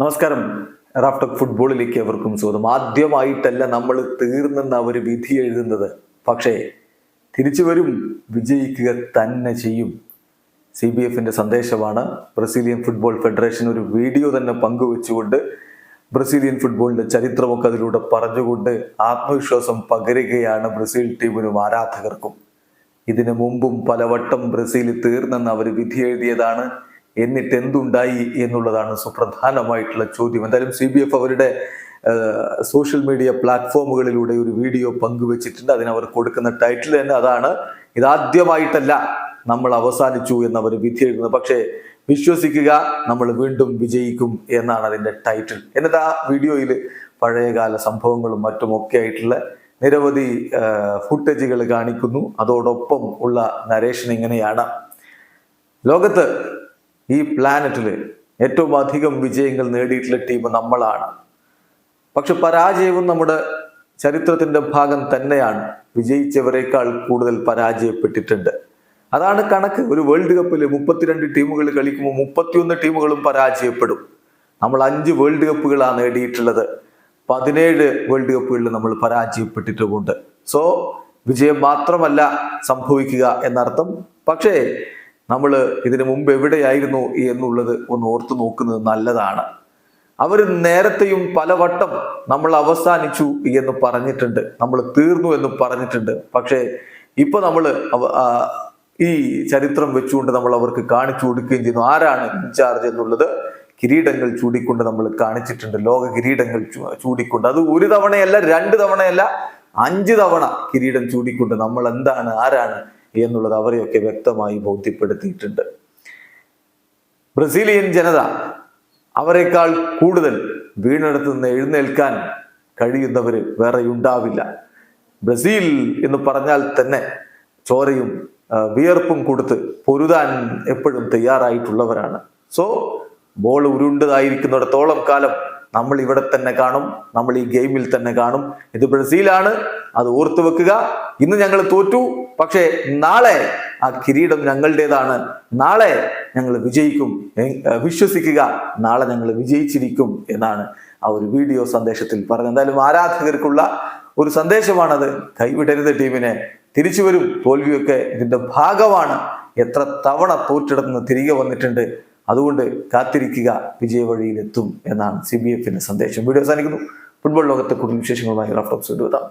നമസ്കാരം. റാഫ്റ്റോക്ക് ഫുട്ബോളിലേക്ക് അവർക്കും സ്വാഗതം. ആദ്യമായിട്ടല്ല നമ്മൾ തീർന്നെന്ന് അവർ വിധി എഴുതുന്നത്. പക്ഷേ തിരിച്ചു വരും വിജയിക്കുക തന്നെ ചെയ്യും. സി ബി എഫിന്റെ സന്ദേശമാണ്. ബ്രസീലിയൻ ഫുട്ബോൾ ഫെഡറേഷൻ ഒരു വീഡിയോ തന്നെ പങ്കുവെച്ചുകൊണ്ട് ബ്രസീലിയൻ ഫുട്ബോളിന്റെ ചരിത്രമൊക്കെ അതിലൂടെ പറഞ്ഞുകൊണ്ട് ആത്മവിശ്വാസം പകരുകയാണ് ബ്രസീൽ ടീമിനും ആരാധകർക്കും. ഇതിനു മുമ്പും പലവട്ടം ബ്രസീൽ തീർന്നെന്ന് അവർ വിധി എഴുതിയതാണ്. എന്നിട്ട് എന്തുണ്ടായി എന്നുള്ളതാണ് സുപ്രധാനമായിട്ടുള്ള ചോദ്യം. എന്തായാലും സി ബി എഫ് അവരുടെ സോഷ്യൽ മീഡിയ പ്ലാറ്റ്ഫോമുകളിലൂടെ ഒരു വീഡിയോ പങ്കുവച്ചിട്ടുണ്ട്. അതിനവർ കൊടുക്കുന്ന ടൈറ്റിൽ തന്നെ അതാണ്. ഇതാദ്യമായിട്ടല്ല നമ്മൾ അവസാനിച്ചു എന്നവർ അവർ വിധി എഴുതുന്നത് പക്ഷേ വിശ്വസിക്കുക നമ്മൾ വീണ്ടും വിജയിക്കും എന്നാണ് അതിന്റെ ടൈറ്റിൽ എന്നിട്ട് ആ വീഡിയോയിൽ പഴയകാല സംഭവങ്ങളും മറ്റുമൊക്കെ ആയിട്ടുള്ള നിരവധി ഫുട്ടേജുകൾ കാണിക്കുന്നു. അതോടൊപ്പം ഉള്ള നരേഷൻ ഇങ്ങനെയാണ്. ലോകത്ത് ഈ പ്ലാനറ്റിൽ ഏറ്റവും അധികം വിജയങ്ങൾ നേടിയിട്ടുള്ള ടീം നമ്മളാണ്. പക്ഷെ പരാജയവും നമ്മുടെ ചരിത്രത്തിന്റെ ഭാഗം തന്നെയാണ്. വിജയിച്ചവരെക്കാൾ കൂടുതൽ പരാജയപ്പെട്ടിട്ടുണ്ട്. അതാണ് കണക്ക്. ഒരു വേൾഡ് കപ്പിൽ മുപ്പത്തിരണ്ട് ടീമുകൾ കളിക്കുമ്പോൾ മുപ്പത്തിയൊന്ന് ടീമുകളും പരാജയപ്പെടും. നമ്മൾ അഞ്ച് വേൾഡ് കപ്പുകളാണ് നേടിയിട്ടുള്ളത്. പതിനേഴ് വേൾഡ് കപ്പുകളിൽ നമ്മൾ പരാജയപ്പെട്ടിട്ടുമുണ്ട്. സോ വിജയം മാത്രമല്ല സംഭവിക്കുക എന്നർത്ഥം. പക്ഷേ നമ്മൾ ഇതിനു മുമ്പ് എവിടെയായിരുന്നു എന്നുള്ളത് ഒന്ന് ഓർത്തു നോക്കുന്നത് നല്ലതാണ്. അവർ നേരത്തെയും പലവട്ടം നമ്മൾ അവസാനിച്ചു എന്ന് പറഞ്ഞിട്ടുണ്ട്. നമ്മൾ തീർന്നു എന്ന് പറഞ്ഞിട്ടുണ്ട്. പക്ഷേ ഇപ്പൊ നമ്മൾ ഈ ചരിത്രം വെച്ചുകൊണ്ട് നമ്മൾ അവർക്ക് കാണിച്ചു കൊടുക്കുകയും ചെയ്യുന്നു. ആരാണ് ഇൻചാർജ് എന്നുള്ളത്? കിരീടങ്ങൾ ചൂടിക്കൊണ്ട് നമ്മൾ കാണിച്ചിട്ടുണ്ട്. ലോക കിരീടങ്ങൾ ചൂടിക്കൊണ്ട്. അത് ഒരു തവണയല്ല രണ്ട് തവണയല്ല അഞ്ച് തവണ കിരീടം ചൂടിക്കൊണ്ട് നമ്മൾ എന്താണ് ആരാണ് എന്നുള്ളത് അവരെയൊക്കെ വ്യക്തമായി ബോധ്യപ്പെടുത്തിയിട്ടുണ്ട്. ബ്രസീലിയൻ ജനത അവരെക്കാൾ കൂടുതൽ വീണെടുത്ത് നിന്ന് എഴുന്നേൽക്കാൻ കഴിയുന്നവർ വേറെ ഉണ്ടാവില്ല ബ്രസീൽ എന്ന് പറഞ്ഞാൽ തന്നെ ചോരയും വിയർപ്പും കൊടുത്ത് പൊരുതാൻ എപ്പോഴും തയ്യാറായിട്ടുള്ളവരാണ്. സോ ബോൾ ഉരുണ്ടതായിരിക്കുന്നിടത്തോളം കാലം നമ്മൾ ഇവിടെ തന്നെ കാണും നമ്മൾ ഈ ഗെയിമിൽ തന്നെ കാണും. ഇത് ബ്രസീലാണ് അത് ഓർത്തു വെക്കുക. ഇന്ന് ഞങ്ങൾ തോറ്റു പക്ഷേ നാളെ ആ കിരീടം ഞങ്ങളുടേതാണ്. നാളെ ഞങ്ങൾ വിജയിക്കും വിശ്വസിക്കുക. നാളെ ഞങ്ങൾ വിജയിച്ചിരിക്കും എന്നാണ് ആ ഒരു വീഡിയോ സന്ദേശത്തിൽ പറഞ്ഞത്. എന്തായാലും ആരാധകർക്കുള്ള ഒരു സന്ദേശമാണത്. കൈവിടരുത് ടീമിനെ. തിരിച്ചു വരും തോൽവിയൊക്കെ ഇതിന്റെ ഭാഗമാണ്. എത്ര തവണ തോറ്റെടുത്ത് തിരികെ വന്നിട്ടുണ്ട്. അതുകൊണ്ട് കാത്തിരിക്കുക വിജയവഴിയിലെത്തും എന്നാണ് സി ബി എഫിന്റെ സന്ദേശം. വീഡിയോ അവസാനിക്കുന്നു. ഫുട്ബോൾ ലോകത്തെ കൂടുതൽ വിശേഷങ്ങളുമായി റഫറൻസ് എഴുതാം